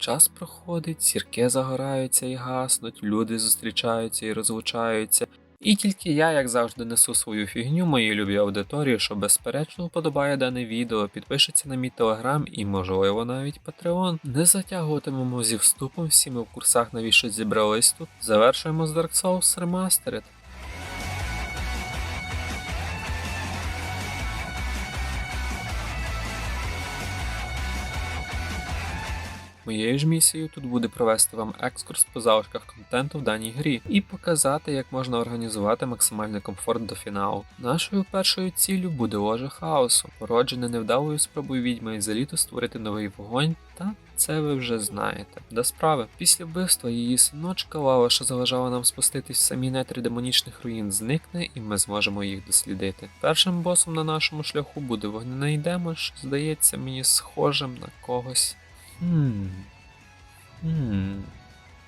Час проходить, сірки загораються і гаснуть, люди зустрічаються і розлучаються. І тільки я, як завжди, несу свою фігню моїй любій аудиторії, що безперечно вподобає дане відео, підпишеться на мій телеграм і, можливо, навіть Patreon. Не затягуватимемо зі вступом, всі ми в курсах навіщо зібрались тут. Завершуємо з Dark Souls Remastered. Моєю ж місією тут буде провести вам екскурс по залишках контенту в даній грі і показати, як можна організувати максимальний комфорт до фіналу. Нашою першою ціллю буде ложе хаосу, породжене невдалою спробою відьми і заліту створити новий вогонь, та це ви вже знаєте. До справи, після вбивства її синочка лава, що заважала нам спуститись в самі нетрі демонічних руїн, зникне, і ми зможемо їх дослідити. Першим босом на нашому шляху буде вогняний демон, що здається мені схожим на когось. Хм.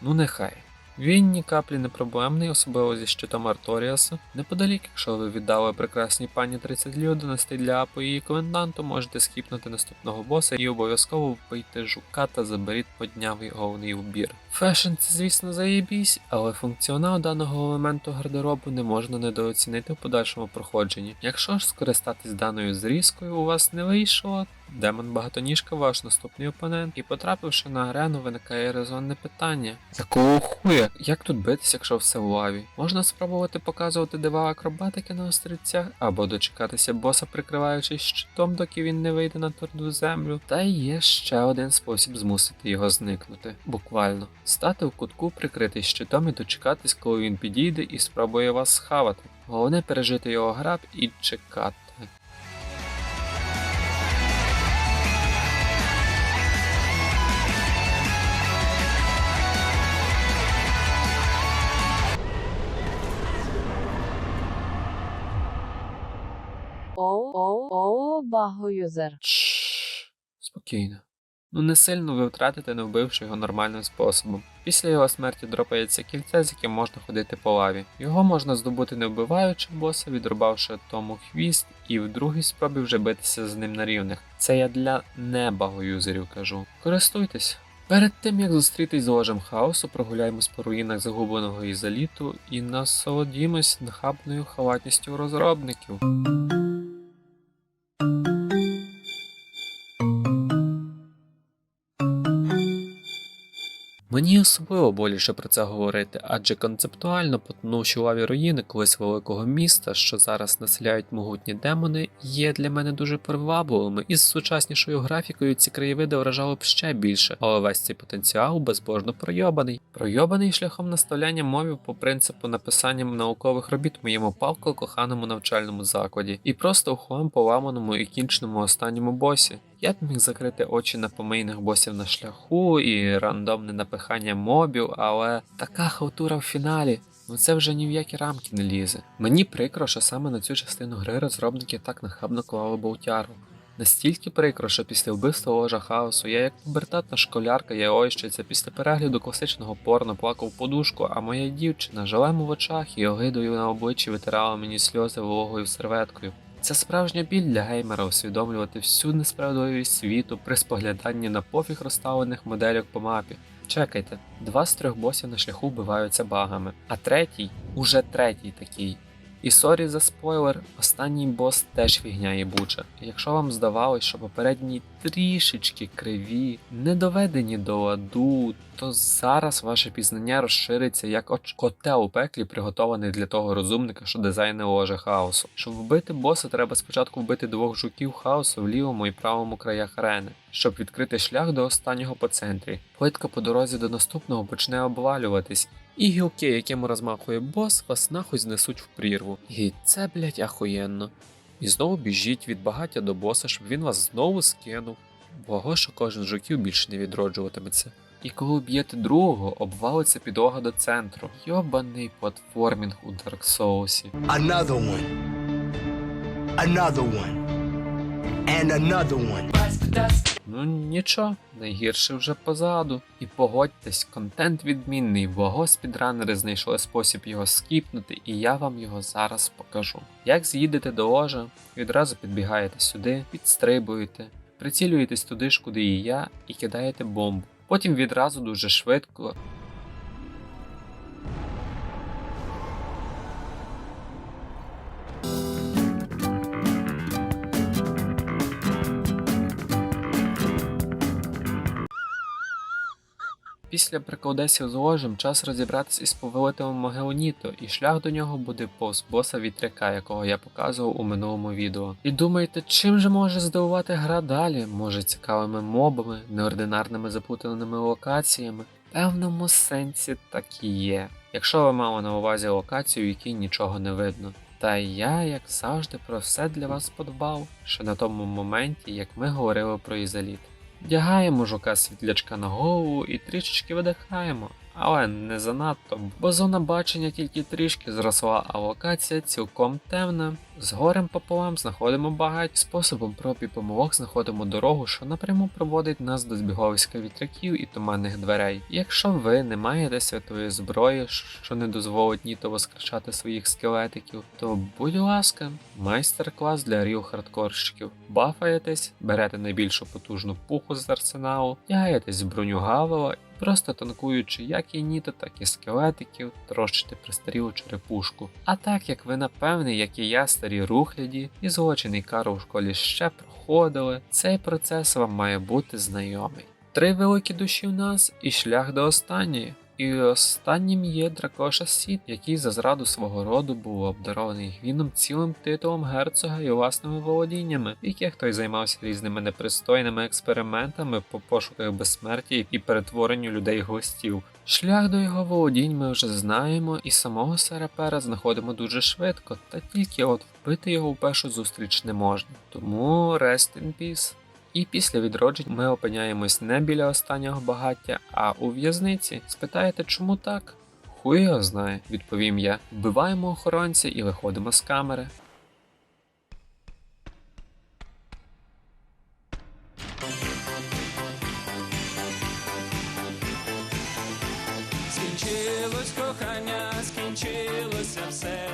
Ну нехай. Він ні каплі не проблемний, особливо зі щитом Арторіаса. Неподалік, якщо ви віддали прекрасній пані 30 лів для Апо її коменданту, можете скіпнути наступного боса і обов'язково вбийте жука та заберіть поднявий головний убір. Фешн це, звісно, заєбісь, але функціонал даного елементу гардеробу не можна недооцінити в подальшому проходженні. Якщо ж скористатись даною зрізкою у вас не вийшло, Демон багатоніжка ваш наступний опонент, і потрапивши на арену, виникає резонне питання: якого хуя? Як тут битись, якщо все в лаві? Можна спробувати показувати дива акробатики на острівцях, або дочекатися боса, прикриваючись щитом, доки він не вийде на тверду землю. Та є ще один спосіб змусити його зникнути. Буквально стати в кутку, прикритись щитом і дочекатись, коли він підійде і спробує вас схавати. Головне пережити його граб і чекати. Оу, багоюзер. Чш, спокійно. Ну не сильно ви втратите, не вбивши його нормальним способом. Після його смерті дропається кільце, з яким можна ходити по лаві. Його можна здобути не вбиваючи боса, відрубавши тому хвіст, і в другій спробі вже битися з ним на рівних. Це я для небагоюзерів кажу. Користуйтесь. Перед тим як зустрітись з ложем хаосу, прогуляємось по руїнах загубленого ізоліту і насолодімось нахабною халатністю розробників. Особливо боліше про це говорити, адже концептуально потонувші лаві руїни колись великого міста, що зараз населяють могутні демони, є для мене дуже привабливими, і з сучаснішою графікою ці краєвиди вражали б ще більше, але весь цей потенціал безбожно пройобаний. Пройобаний шляхом наставляння мовів по принципу написання наукових робіт в моєму палко коханому навчальному закладі, і просто у хлам поламаному і кінченому останньому босі. Я б міг закрити очі на помийних босів на шляху і рандомне напихання мобів, але така халтура в фіналі. Ну це вже ні в які рамки не лізе. Мені прикро, що саме на цю частину гри розробники так нахабно клали болтяру. Настільки прикро, що після вбивства ложа хаосу я як пубертатна школярка яойщиця після перегляду класичного порно плакав подушку, а моя дівчина жалем у очах і огидою на обличчі витирала мені сльози вологою серветкою. Це справжня біль для геймера усвідомлювати всю несправедливість світу при спогляданні на пофіг розставлених модельок по мапі. Чекайте, два з трьох босів на шляху вбиваються багами, а третій, уже третій такий. І сорі за спойлер, останній бос теж фігня єбуча. Якщо вам здавалось, що попередні трішечки криві, не доведені до ладу, то зараз ваше пізнання розшириться як оч котел у пеклі, приготований для того розумника, що дизайнив ложе хаосу. Щоб вбити боса, треба спочатку вбити двох жуків хаосу в лівому і правому краях арени, щоб відкрити шлях до останнього по центрі. Плитка по дорозі до наступного почне обвалюватись, і гілки, якими розмахує бос, вас нахуй знесуть в прірву. І це, блять, ахуєнно. І знову біжіть від багаття до боса, щоб він вас знову скинув. Благо, що кожен з жуків більше не відроджуватиметься. І коли б'єте другого, обвалиться підлога до центру. Йобаний платформінг у Dark Souls. Another one. Another one. And another one. Ну нічого, найгірше вже позаду. І погодьтесь, контент відмінний, бо госпідранери знайшли спосіб його скіпнути, і я вам його зараз покажу. Як з'їдете до ложа, відразу підбігаєте сюди, підстрибуєте, прицілюєтесь туди ж, куди і я, і кидаєте бомбу. Потім відразу дуже швидко Після приколдесів з ложем час розібратись із повелителем Магеоніто, і шлях до нього буде повз боса вітряка, якого я показував у минулому відео. І думаєте, чим же може здивувати гра далі? Може цікавими мобами, неординарними заплутаними локаціями? Певному сенсі так і є. Якщо ви мали на увазі локацію, в якій нічого не видно. Та я, як завжди, про все для вас подбав, ще на тому моменті, як ми говорили про ізоліт. Вдягаємо жука світлячка на голову і трішечки видихаємо, але не занадто, бо зона бачення тільки трішки зросла, а локація цілком темна. З горем пополам знаходимо багать, способом проб і помилок знаходимо дорогу, що напряму проводить нас до збіговиська вітряків і туманних дверей. Якщо ви не маєте святої зброї, що не дозволить Ніто воскрешати своїх скелетиків, то будь ласка, майстер-клас для ріл хардкорщиків. Бафаєтесь, берете найбільшу потужну пуху з арсеналу, тягаєтесь в броню Гавела Просто танкуючи як і ніто, так і скелетиків, трощити пристарілу черепушку. А так як ви напевне, як і я, старі рухляді, і злочин і кару в школі ще проходили, цей процес вам має бути знайомий. Три великі душі в нас і шлях до останньої. І останнім є Дракоша Сіт, який за зраду свого роду був обдарований гвіном цілим титулом герцога і власними володіннями, в яких той займався різними непристойними експериментами по пошуках безсмерті і перетворенню людей гостів. Шлях до його володінь ми вже знаємо, і самого Серапера знаходимо дуже швидко, та тільки от вбити його в першу зустріч не можна. Тому rest in peace. І після відроджень ми опиняємось не біля останнього багаття, а у в'язниці. Спитаєте, чому так? Хуй його знає, відповім я. Вбиваємо охоронця і виходимо з камери. Скінчилось кохання, скінчилося все,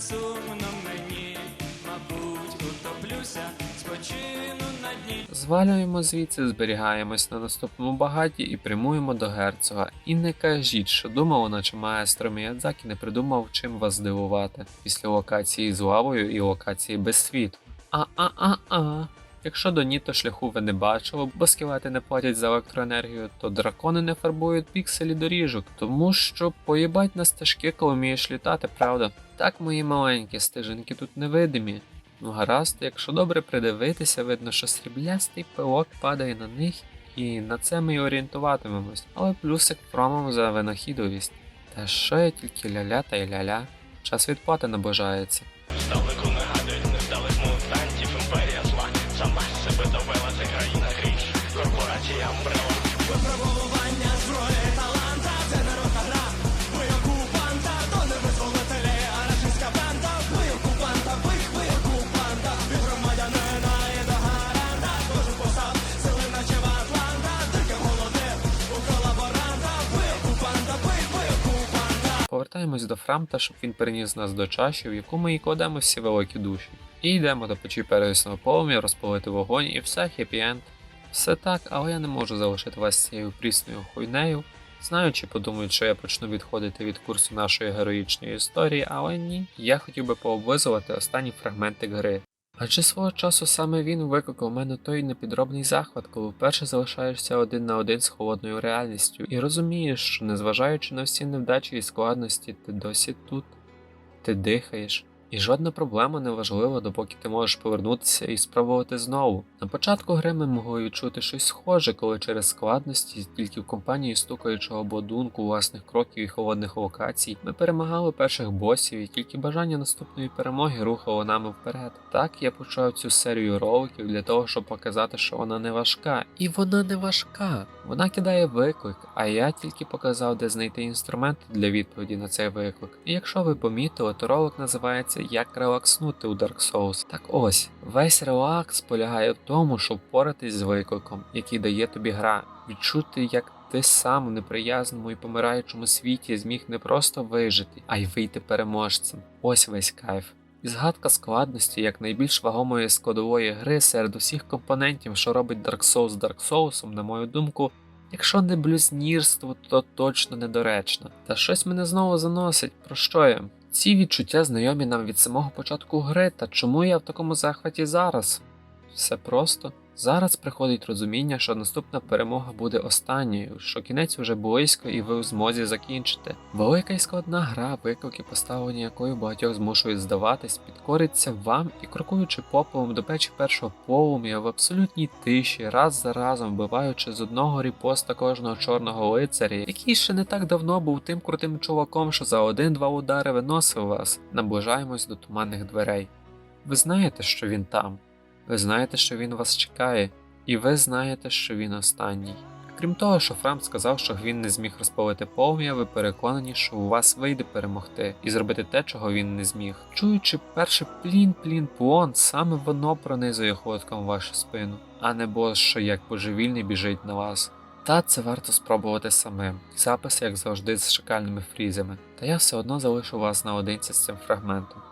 сумно мені, мабуть, утоплюся, спочину на дні. Звалюємо звідси, зберігаємось на наступному багаті і прямуємо до герцога. І не кажіть, що думав, наче маестро Міядзакі не придумав, чим вас здивувати після локації з лавою і локації без світу. А-а-а-а. Якщо до Ніто шляху ви не бачили, бо скелети не платять за електроенергію, то дракони не фарбують пікселі доріжок, тому що поїбать на стежки, коли вмієш літати, правда? Так, мої маленькі стежинки тут невидимі. Ну гаразд, якщо добре придивитися, видно, що сріблястий пилок падає на них, і на це ми й орієнтуватимемось, але плюсик промом за винахідовість. Та що я тільки ля-ля та й ля-ля, час відплати наближається. Фрамта, щоб він переніс нас до чаші, в яку ми і кладемо всі великі душі. І йдемо до печі первісного полум'я, розпалити вогонь і все хеппі-енд. Все так, але я не можу залишити вас цією прісною хуйнею. Знаю, чи подумають, що я почну відходити від курсу нашої героїчної історії, але ні. Я хотів би пооблизувати останні фрагменти гри. Адже свого часу саме він викликав у мене той непідробний захват, коли вперше залишаєшся один на один з холодною реальністю і розумієш, що незважаючи на всі невдачі і складності, ти досі тут, ти дихаєш. І жодна проблема не важлива, допоки ти можеш повернутися і спробувати знову. На початку гри ми могли відчути щось схоже, коли через складності, тільки в компанії стукаючого обладунку, власних кроків і холодних локацій, ми перемагали перших босів, і тільки бажання наступної перемоги рухало нами вперед. Так я почав цю серію роликів для того, щоб показати, що вона не важка. І вона не важка. Вона кидає виклик, а я тільки показав, де знайти інструменти для відповіді на цей виклик. І якщо ви помітили, то ролик називається Як релакснути у Dark Souls. Так ось, весь релакс полягає в тому, щоб впоратись з викликом, який дає тобі гра, відчути, як ти сам у неприязному і помираючому світі зміг не просто вижити, а й вийти переможцем. Ось весь кайф. І згадка складності як найбільш вагомої складової гри серед усіх компонентів, що робить Dark Souls Dark Souls, на мою думку, якщо не блюзнірство, то точно недоречно. Та щось мене знову заносить, про що я? Ці відчуття знайомі нам від самого початку гри, та чому я в такому захваті зараз? Все просто. Зараз приходить розуміння, що наступна перемога буде останньою, що кінець уже близько і ви в змозі закінчити. Велика і складна гра, виклики, поставлені якою багатьох змушують здаватись, підкориться вам і крокуючи попелом до печі першого полум'я в абсолютній тиші, раз за разом вбиваючи з одного ріпоста кожного чорного лицаря, який ще не так давно був тим крутим чуваком, що за один-два удари виносив вас, наближаємось до туманних дверей. Ви знаєте, що він там. Ви знаєте, що він вас чекає, і ви знаєте, що він останній. Крім того, що Фрам сказав, що він не зміг розпалити полум'я, ви переконані, що у вас вийде перемогти і зробити те, чого він не зміг. Чуючи перший плін-плін-плон, саме воно пронизує холодком вашу спину, а не що як божевільний біжить на вас. Та це варто спробувати самим. Запис, як завжди, з шикальними фрізами, та я все одно залишу вас наодинці з цим фрагментом.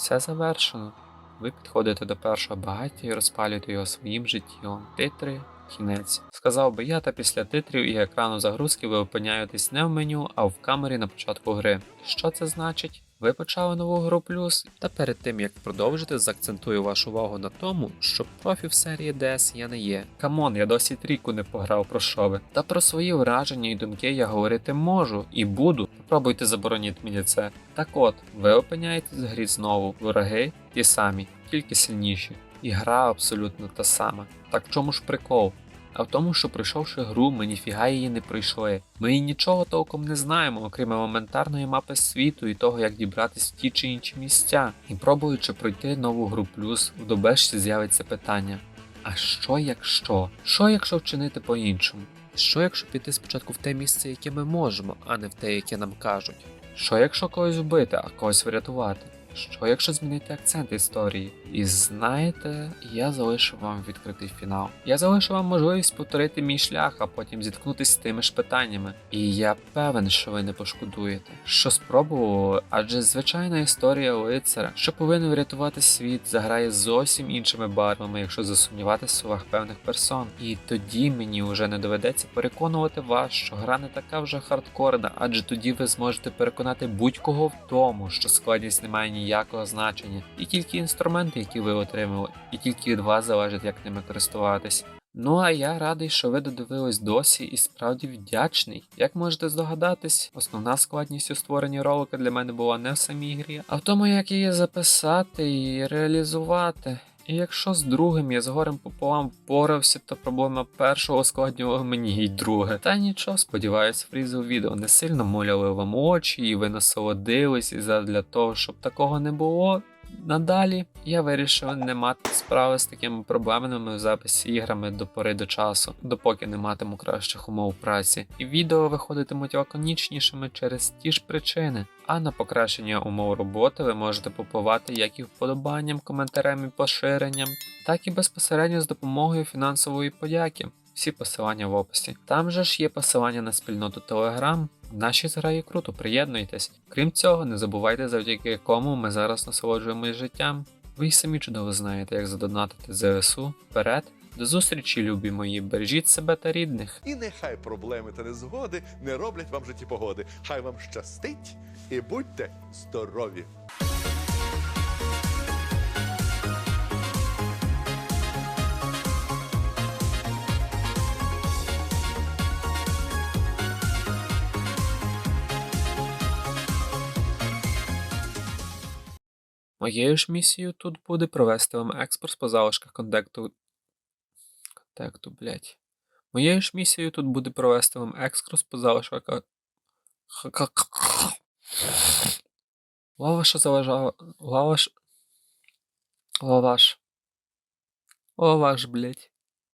Все завершено. Ви підходите до першого багаття і розпалюєте його своїм життям. Титри, кінець. Сказав би я, та після титрів і екрану загрузки ви опиняєтесь не в меню, а в камері на початку гри. Що це значить? Ви почали нову гру плюс, та перед тим як продовжити, заакцентую вашу увагу на тому, що профі в серії DS я не є. Камон, я досі трійку не пограв про що ви. Та про свої враження і думки я говорити можу і буду. Попробуйте забороніть мені це. Так от, ви опиняєтесь в грі знову, вороги ті самі, тільки сильніші. І гра абсолютно та сама. Так чому ж прикол? А в тому, що пройшовши гру, ми ніфіга її не пройшли. Ми і нічого толком не знаємо, окрім елементарної мапи світу і того, як дібратись в ті чи інші місця. І пробуючи пройти нову гру плюс, в добешці з'явиться питання: а що якщо? Що якщо вчинити по-іншому? Що якщо піти спочатку в те місце, яке ми можемо, а не в те, яке нам кажуть? Що якщо когось вбити, а когось врятувати? Що якщо змінити акцент історії? І знаєте, я залишу вам відкритий фінал. Я залишу вам можливість повторити мій шлях, а потім зіткнутися з тими ж питаннями. І я певен, що ви не пошкодуєте. Що спробували, адже звичайна історія лицаря, що повинен врятувати світ, заграє зовсім іншими барвами, якщо засумніватися в словах певних персон. І тоді мені вже не доведеться переконувати вас, що гра не така вже хардкорна, адже тоді ви зможете переконати будь-кого в тому, що складність не має ніякого значення, і тільки інструменти, які ви отримали, і тільки від вас залежить, як ними користуватись. Ну а я радий, що ви додивились досі і справді вдячний. Як можете здогадатись, основна складність у створенні ролика для мене була не в самій грі, а в тому, як її записати і реалізувати. І якщо з другим я з горем пополам впорався, то проблема першого ускладнювала мені й друге. Та нічого, сподіваюсь, фрізу відео не сильно моляли вам очі, і ви насолодились, і задля того, щоб такого не було. Надалі я вирішив не мати справи з такими проблемами в записі іграми до пори до часу, допоки не матиму кращих умов праці. І відео виходитимуть лаконічнішими через ті ж причини. А на покращення умов роботи ви можете попливати як і вподобанням, коментарем і поширенням, так і безпосередньо з допомогою фінансової подяки. Всі посилання в описі. Там же ж є посилання на спільноту Telegram. В нашій зграї круто, приєднуйтесь. Крім цього, не забувайте, завдяки якому ми зараз насолоджуємось життям. Ви й самі чудово знаєте, як задонатити ЗСУ вперед До зустрічі, любі мої, бережіть себе та рідних. І нехай проблеми та незгоди не роблять вам житті погоди. Хай вам щастить і будьте здорові! Моєю ж місією тут буде провести вам експорт по залишках контекту. Контекту, блять. Моєю ж місією тут буде провести вам екскурс по залишках. Лаваша залежала. Лаваш. Лаваш. Лаваш, блять.